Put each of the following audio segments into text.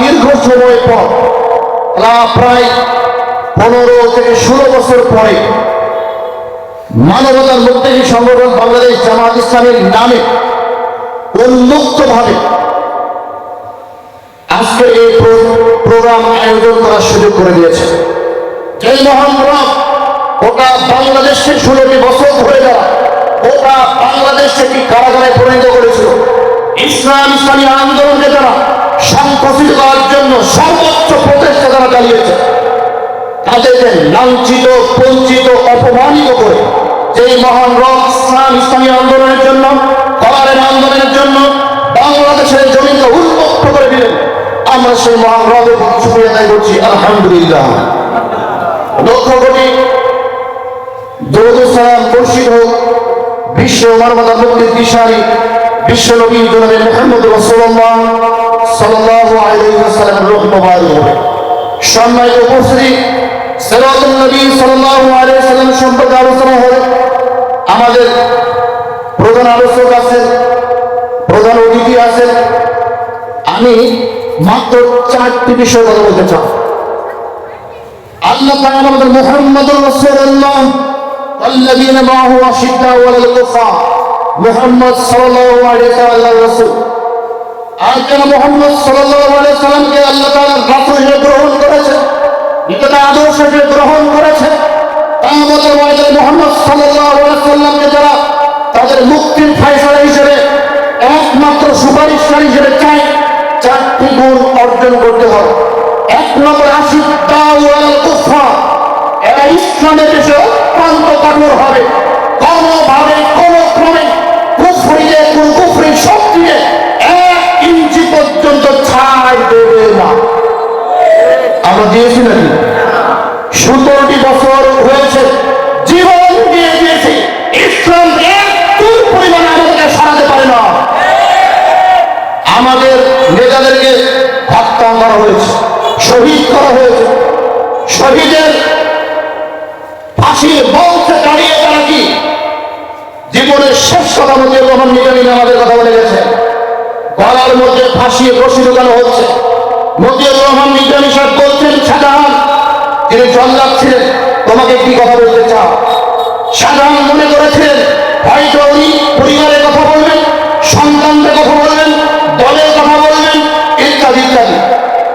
দীর্ঘ সময় পর তারা প্রায় পনেরো থেকে ষোলো বছর পরে মানবতার মুক্তি সংগঠন বাংলাদেশ জামাত ইসলামের নামে উন্মুক্ত ভাবে আজকে এই প্রোগ্রাম আয়োজন করার সুযোগ করে দিয়েছে। যে মহান ওটা বাংলাদেশকে ষোলোটি বছর ধরে যাওয়া ওটা বাংলাদেশকে কারাগারে পরিণত করেছিল, ইসলাম ইসলামী আন্দোলনকে যারা সংকুচিত করার জন্য সর্বোচ্চ প্রচেষ্টা তারা চালিয়েছে, তাদেরকে লাঞ্ছিত, বঞ্চিত, অপমানিত করে যেই মহান রব ইসলাম ইসলামী আন্দোলনের জন্য কলারের আন্দোলনের জন্য বাংলাদেশের জমিকে উন্মুক্ত করে দিলেন। আমরা সেই মহান রবের শুক্রিয়া আদায় করছি, আলহামদুলিল্লাহ। লক্ষ কোটি দরুদুসালাম বর্ষিত হোক, বিশ্ব মানবতার মুক্তির দিশারি, বিশ্ব নবী জনাবে মোহাম্মদ রসুল্লাহ সাল্লাল্লাহু আলাইহি ওয়াসাল্লামের রূহ মোবারক হবে সম্মানিত উপস্থিতি সিরাতুল নবী সাল্লাল্লাহু আলাইহি ওয়াসাল্লাম সম্পর্কে আলোচনা হবে আমাদের প্রধান আলোচক আছেন প্রধান অতিথি আছেন আমি মাত্র চারটি বিষয় কথা বলতে চাই আল্লাহ তাআলা আমাদের মুহাম্মদুর রাসূলুল্লাহ والذين معه أشداء على الكفار মুহাম্মদ সাল্লাল্লাহু আলাইহি ওয়াসাল্লাম রাসূল আর কেন মুহাম্মদ সাল্লামকে আল্লাহ তাআলা রাসূল হিসেবে গ্রহণ করেছে নিজের আদর্শ হিসেবে গ্রহণ করেছে কিয়ামতের ময়দানে মুহাম্মদ সাল্লামকে যারা তাদের মুক্তির ফয়সালা হিসেবে, একমাত্র সুপারিশকারী হিসেবে চায় চারটি গুণ করতে হবে। এক নম্বর আশিদ্দাউ আলাল কুফার এরা ইসলামের দেশে অত্যন্ত হবে। নাকি বছর হয়েছে, জীবন দিয়ে দিয়েছি। ইসলাম একটু পরিমাণে আমাদেরকে সরাতে পারে না? আমাদের নেতাদেরকে হত্যা করা হয়েছে, শহীদ করা হয়েছে। শহীদের ফাঁসির বলতে দাঁড়িয়ে তারা কি? জীবনের শেষ কথা মধ্যে রহমান নিজামিন আমাদের কথা বলে গেছে। গলার মধ্যে ফাঁসিয়ে রশি হচ্ছে। মজিবুর রহমান নিজামী সাহেব বলছেন শাহজাহান তিনি জল্লাদ ছিলেন তোমাকে কি কথা বলতে চাও? শাহজাহান মনে করেছিলেন, হয়তো উনি পরিবারের কথা বলবেন, সন্তানদের কথা বলবেন, দলের কথা বলবেন, ইত্যাদি ইত্যাদি।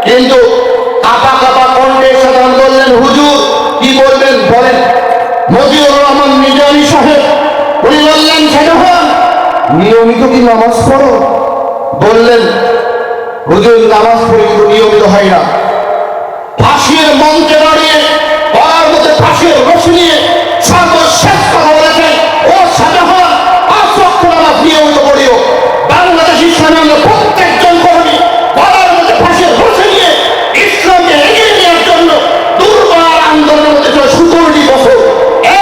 কিন্তু কাপা কাপা কণ্ঠে শাহজাহান বললেন, হুজুর, কি বলবেন বলেন। মজিবুর রহমান নিজামী সাহেব, উনি বললেন শাহজাহান নিয়মিত কি নামাজ পড়ো? বললেন হুজুর নামাজ পড়ি নিয়মিত হয় না। ফাঁসির মঞ্চে দাঁড়িয়ে, গলার মধ্যে ফাঁসির রশি নিয়ে সর্বশেষ কথা বলেছেন, ও শাহজাহান, পাঁচ নামাজ নিয়মিত পড়িও। বাংলাদেশ ইসলামী প্রত্যেকজন কর্মী মধ্যে ফাঁসির রশি নিয়ে ইসলামকে এগিয়ে নেওয়ার জন্য দুর্বার আন্দোলনের মধ্যে ছিল বছর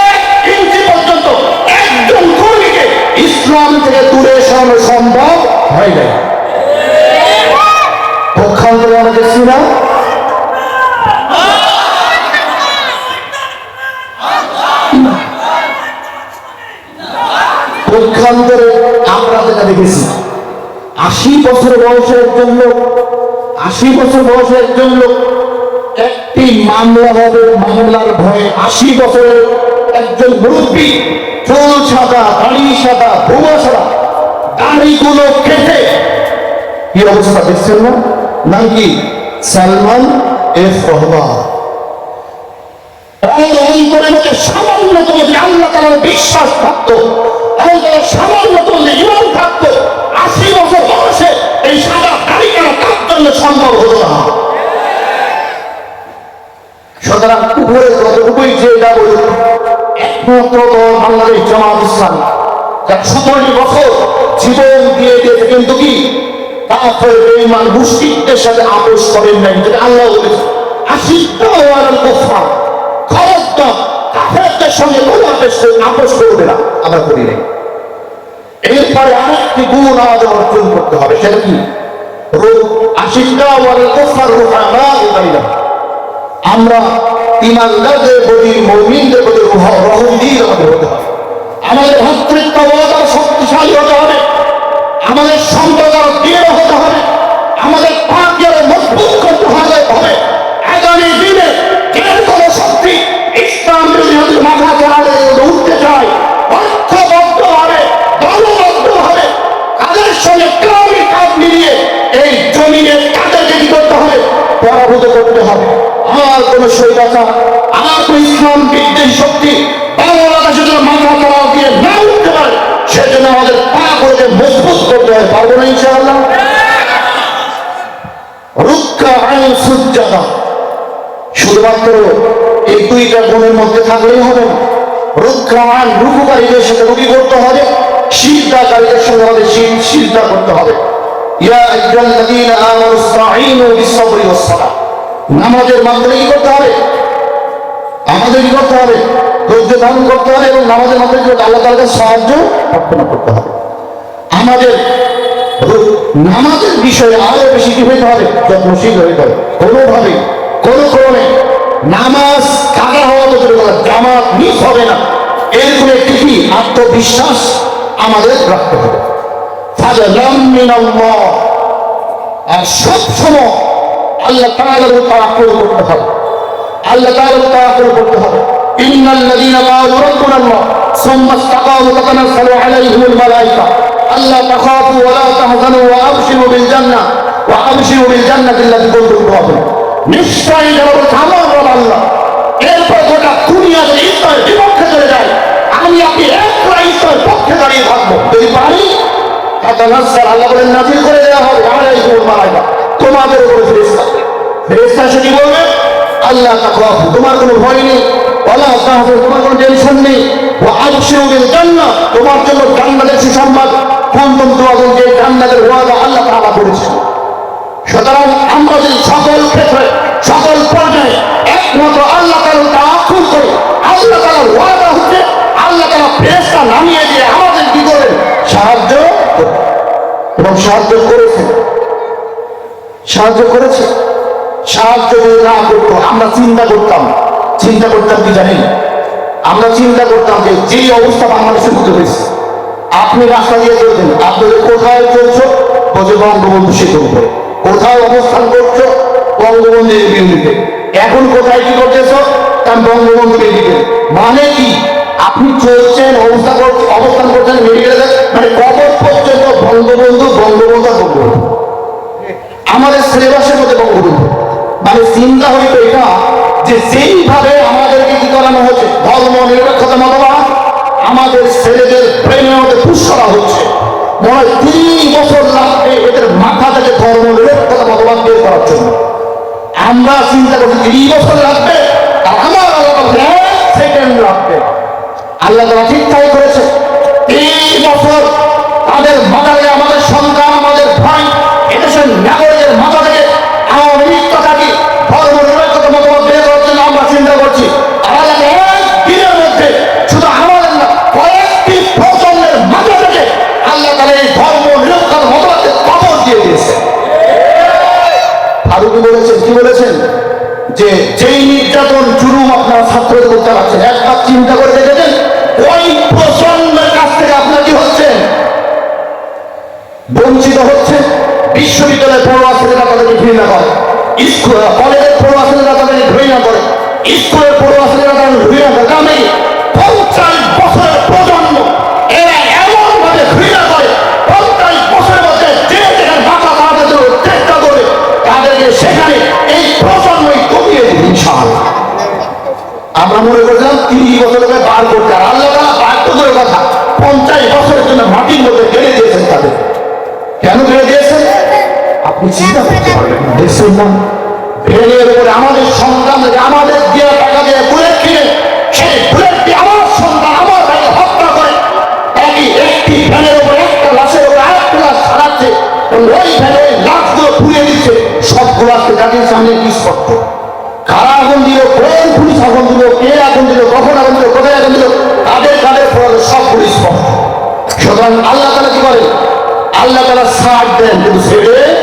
এক ইঞ্চি পর্যন্ত একজন কর্মীকে ইসলাম থেকে দূরে সরানো সম্ভব হয় নাই পক্ষান্তরে আমরা দেখছি না পক্ষান্তরে আমরা যেটা দেখেছি আশি বছর বয়সের লোক আশি বছর বয়সের লোক একটি মামলা হবে, মামলার ভয়ে আশি বছরের একজন মুরব্বী, চুল সাদা, দাড়ি সাদা বোমা সাদা, দাড়িগুলো কেটে, কি অবস্থা দেখছেন না? নাকি সালমান এফ রহমান। মধ্যে সুতরাং উপরে যতটুকুই একমাত্র বাংলাদেশ জামাত ইসলাম। সতেরোটি বছর জীবন দিয়ে দিয়েছে কিন্তু কি? কাফের বেঈমান মুশরিকদের সাথে আপোষ করেন নাই। যেটা আল্লাহ বলেছে আশিটা ওয়ালাল কুফার কাফেরদের সঙ্গে কোনো আপোষ আপোষ করবে আমরা করি নাই। এরপরে আরেকটি গুণ আমাদের অর্জন করতে হবে, সেটা কি? আশিটা ওয়ালাল কুফার রুহামা ইলাইনা আমরা ইমানদারদের প্রতি, মৌমিনদের প্রতি রহম দিয়ে আমাদের হতে হবে। আমাদের ভাতৃত্ব আরও শক্তিশালী হতে হবে। আমাদের সম্পদ দৃঢ় হতে হবে। আমাদের পাকে মজবুত করতে হবে। হবে আগামী দিনে কেন কোনো শক্তি ইসলাম বিরোধী মাথা চালাতে কোনো ইসলাম, বিদ্বেষ, শক্তি পারে। সেজন্য আমাদের পা করে মজবুত করতে শুধুমাত্র এই দুইটা থাকলেই হবে করতে হবে শীলদাকারীদের সঙ্গে হবে শীল করতে হবে। ইয়া নামাজের মাধ্যমে কি করতে হবে? আমাদের কি করতে হবে? ধৈর্য ধারণ করতে হবে এবং নামাজের মাধ্যমে? আল্লাহ তাআলাকে সাহায্য প্রার্থনা করতে হবে। আমাদের নামাজের বিষয়ে আরও বেশি কি হইতে হবে? যত্নশীল হইতে হবে। কোনোভাবে, কোনো ক্রমে নামাজ কাগা হওয়া তো দূরের কথা জামাত মিস হবে না। এরকম একটি কি? আত্মবিশ্বাস আমাদের রাখতে হবে। আর সব সময় আল্লাহ তাআলার উপর তাওয়াক্কুল করতে হবে। আল্লাহ তাআলার উপর তাওয়াক্কুল করতে হবে। ইন্নাল লাযীনা ক্বালু রাব্বুনা আল্লাহ সুম্মা ইসতাকামু তাতানাজ্জালু আলাইহিমুল মালায়েকা আল্লা তাখাফু ওয়া লা তাহজানু ওয়া আবশিরু বিল জান্নাহ ওয়া আবশিরু বিল জান্নাতি আল্লাতী কুনতুম তুআদুন নিশ্চয়ই যারা রব আল্লাহ, এরপর গোটা দুনিয়া যদি বিপক্ষে চলে যায়। আমি আপনি একলা ইসলামের পক্ষে দাঁড়িয়ে থাকব। যদি পারি তাতানাজ্জাল আল্লাহ বলেন নাজিল করে দেওয়া হবে আলাইহিমুল মালায়েকা তোমাদের উপরে ফেরেশতা। ফেরেশতা এসে কি বলবে? আল্লাহ তাখাফু তোমার কোনো ভয় নেই। তোমার কোনো টেনশন নেই। তোমার জন্য জান্নাতের সুসংবাদ। যে জান্নাতের ওয়াদা আল্লাহ তাআলা সুতরাং আমরা যদি সকল ক্ষেত্রে, সকল পর্যায়ে একমাত্র আল্লাহ তাআলা তাওয়াক্কুল করি, আল্লাহ তাআলার ওয়াদা হচ্ছে আল্লাহ তাআলা ফেরেশতা নামিয়ে দিয়ে আমাদের কি করেন সাহায্য এবং সাহায্য করেছেন সাহায্য করেছে। সাহায্য না করতো, আমরা চিন্তা করতাম। চিন্তা করতাম কি জানেন? আমরা চিন্তা করতাম যে যে অবস্থা বাংলাদেশের মধ্যে হয়েছে, আপনি রাস্তা দিয়ে চলছেন আপনাদের কোথায় চলছো? বলছে বঙ্গবন্ধু সেতু উপরে। কোথায় অবস্থান করছ? বঙ্গবন্ধু ইউনিটে এখন কোথায় কি করতেছো? তার বঙ্গবন্ধু মেডিকেল মানে কি? আপনি চলছেন, অবস্থা অবস্থান করছেন মেডিকেলে মানে কবর পর্যন্ত বঙ্গবন্ধু বঙ্গবন্ধু বঙ্গবন্ধু। আমাদের সিলেবাসের মধ্যে বঙ্গবন্ধু মানে চিন্তা হইতো এটা যে যেইভাবে আমাদেরকে কি করানো হচ্ছে, ধর্ম নিরপেক্ষতা মতবাদ, আমাদের ছেলেদের ব্রেনের মধ্যে পুশ করা হচ্ছে। মনে হয় তিন বছর লাগবে এদের মাথা থেকে ধর্ম নিরপেক্ষতা মতবাদ বের করার জন্য। আমরা চিন্তা করছি তিন বছর লাগবে, আর আমার আল্লাহ সেকেন্ড লাগবে। আল্লাহ তারা ঠিক তাই করেছে। তিন বছর তাদের মাথায় আমাদের সন্তান বিশ্ববিদ্যালয়ের পড়ুয়া ছেলেরা তাদেরকে ঘৃণা করে। স্কুল কলেজের পড়ুয়া ছেলেরা তাদেরকে ঘৃণা করে। স্কুলের পড়ুয়া ছেলেরা তাদের ঘৃণা করে। বছরের প্রজন্ম করে বছরের আমরা মনে করছিলাম তিরিশ বছর ধরে বার করতে আর আল্লাহ বার তো দূরের কথা, পঞ্চাশ বছরের জন্য মাটির মধ্যে ফেলে দিয়েছেন তাদের। কেন ফেলে দিয়েছেন? আপনি চিন্তা উপরে আমাদের সন্তানদের আমাদের দিয়ে টাকা দিয়ে বুলেট কিনে, সেই বুলেটটি আমার সন্তান, আমার ভাইকে হত্যা করে। একই একটি ভ্যানের উপরে একটা লাশের উপরে আরেকটা লাশ এবং ওই ভ্যানে লাশগুলো সামনে স্পষ্ট কারা আগুন দিল, কোন পুলিশ আগুন দিল কখন আগুন দিল, কোথায় আগুন দিল কাদের ফল সব পুলিশ সুতরাং আল্লাহ তালা কি করে আল্লাহ তালা সাথ দেন, কিন্তু দেন।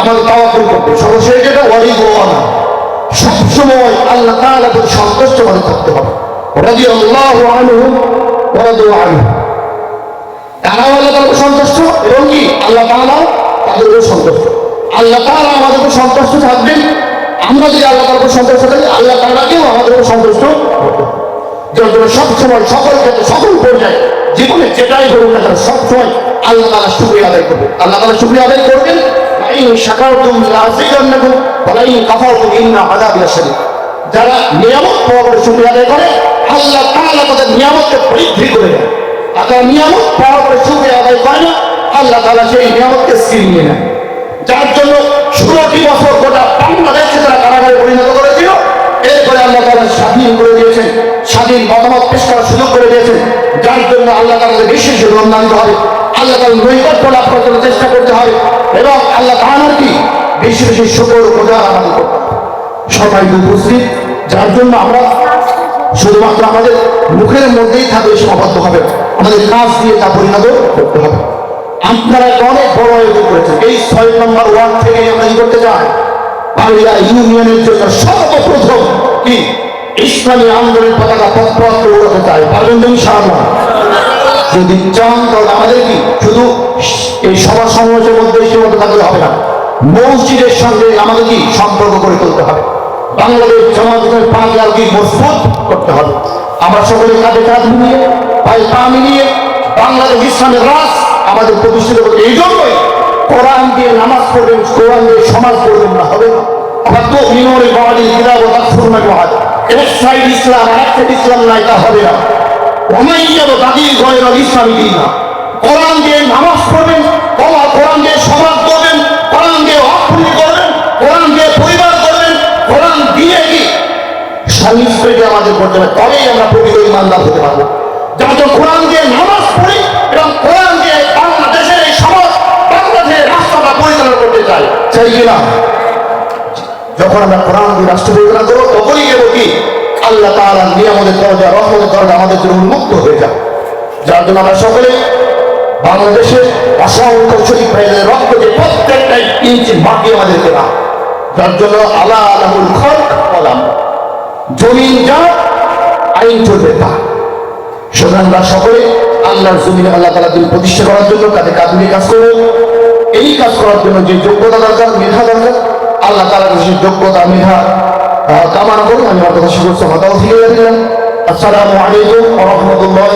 আমাদের তাওয়াক্কুল করতে সর্বশেষ যেটা, ওয়ালি গোয়ানা সবসময় আল্লাহ তাআলা প্রতি সন্তুষ্ট মনে থাকতে হবে রাজি আল্লাহ আনহু ওরাদু আনহু। তারাও আল্লাহ তাআলা সন্তুষ্ট, এবং কি? আল্লাহ তাআলা তাদের উপর সন্তুষ্ট। আল্লাহ তাআলা আমাদেরকে সন্তুষ্ট থাকবেন। আমরা যদি আল্লাহ উপর সন্তুষ্ট থাকি, আল্লাহ তাআলাকেও আমাদের উপর সন্তুষ্ট। যার জন্য সবসময় সকল ক্ষেত্রে, সকল পর্যায়ে, জীবনে যেটাই করুন না সবসময় আল্লাহ তাআলা শুকরিয়া আদায় করবে আল্লাহ তাআলা শুকরিয়া আদায় করবেন। ইন শাকারতুম লাযিদান্নাকুম ওয়া লা কাফারতুম ইন্না আযাবি লাশাদীদ যারা নিয়ামত পাওয়া শুকরিয়া আদায় করে, আল্লাহ তাদের যারা জন্য ষোলোটি বছর গোটা বাংলাদেশকে তারা কারাগারে পরিণত করেছিল, এরপরে আল্লাহ তারা স্বাধীন করে দিয়েছেন। স্বাধীন মতামত পেশ করার সুযোগ করে দিয়েছেন। যার জন্য আল্লাহ তাদের বেশি বেশি অনুদানিত হবে। আল্লাহ তার নৈকট্য লাভ করার চেষ্টা করতে হবে। এবং আল্লাহ তাহার কি? বেশি বেশি শুকর প্রচার আমাদের করতে সবাই উপস্থিত, যার জন্য আমরা শুধুমাত্র আমাদের মুখের মধ্যেই থাকলে সীমাবদ্ধ হবে। আমাদের কাজ দিয়ে তা পরিণত করতে হবে। আপনারা অনেক বড় আয়োজন করেছেন। এই ছয় নম্বর ওয়ার্ড থেকে আমরা কি করতে চাই? বাংলা ইউনিয়নের জন্য সর্বপ্রথম কি? ইসলামী আন্দোলনের পতাকা পথপত্র উড়াতে চাই। পারবেন ইনশাআল্লাহ? যদি চান, তাহলে আমাদের কি? শুধু এই সভা সমাবেশের মধ্যে সীমাবদ্ধ থাকলে হবে না। মসজিদের সঙ্গে আমাদের কি সম্পর্ক করে তুলতে হবে? বাংলাদেশ জনগণের পাঁচ কি মজবুত করতে হবে? আমরা সকলে কাঁধে কাঁধ মিলিয়ে, পায়ে পা মিলিয়ে বাংলাদেশ ইসলামের রাস আমাদের প্রতিষ্ঠিত করতে এই জন্যই কোরআন দিয়ে নামাজ পড়বেন, কোরআন দিয়ে সমাজ পড়বেন না, হবে না। আবার তো মিনোরে বাড়ি, কিতাব এক সাইড ইসলাম এক সাইড ইসলাম নাই, তা হবে না। ওমাইয়াদ দাদি গয়রাল ইসলামী দিন না। কোরআন দিয়ে নামাজ পড়বেন সংস্কৃতি আমাদের করতে হবে, তবেই আমরা প্রকৃত ইমানদার হতে পারব। জন্য কোরআন দিয়ে নামাজ পড়ি এবং কোরআন দিয়ে বাংলাদেশের এই সমাজ, বাংলাদেশের রাস্তাটা পরিচালনা করতে চাই চাই কিনা যখন আমরা কোরআন দিয়ে রাষ্ট্র পরিচালনা করব, তখনই কেবল কি? আল্লাহ তাআলা নিয়ামতের দরজা রহমতের দরজা আমাদের জন্য উন্মুক্ত হয়ে যাবে যার জন্য আমরা সকলে বাংলাদেশের অসংখ্য শরীফ ভাইদের রক্ত যে প্রত্যেকটা ইঞ্চি মাটি আমাদেরকে না যার জন্য আল্লাহ আলহুল খলক বলাম জমিন যা, আইন চলবে তা। সুতরাং আমরা সকলে আল্লাহর জমিন আল্লাহ তালা দিন প্রতিষ্ঠা করার জন্য তাদের কাজ নিয়ে কাজ করব। এই কাজ করার জন্য যে যোগ্যতা দরকার, মেধা দরকার, আল্লাহ তালা সেই যোগ্যতা, মেধা কামনা করুন। আমি আমার কথা শুরু হতাও ফিরে আসসালামু আলাইকুম রহমতুল্লাহ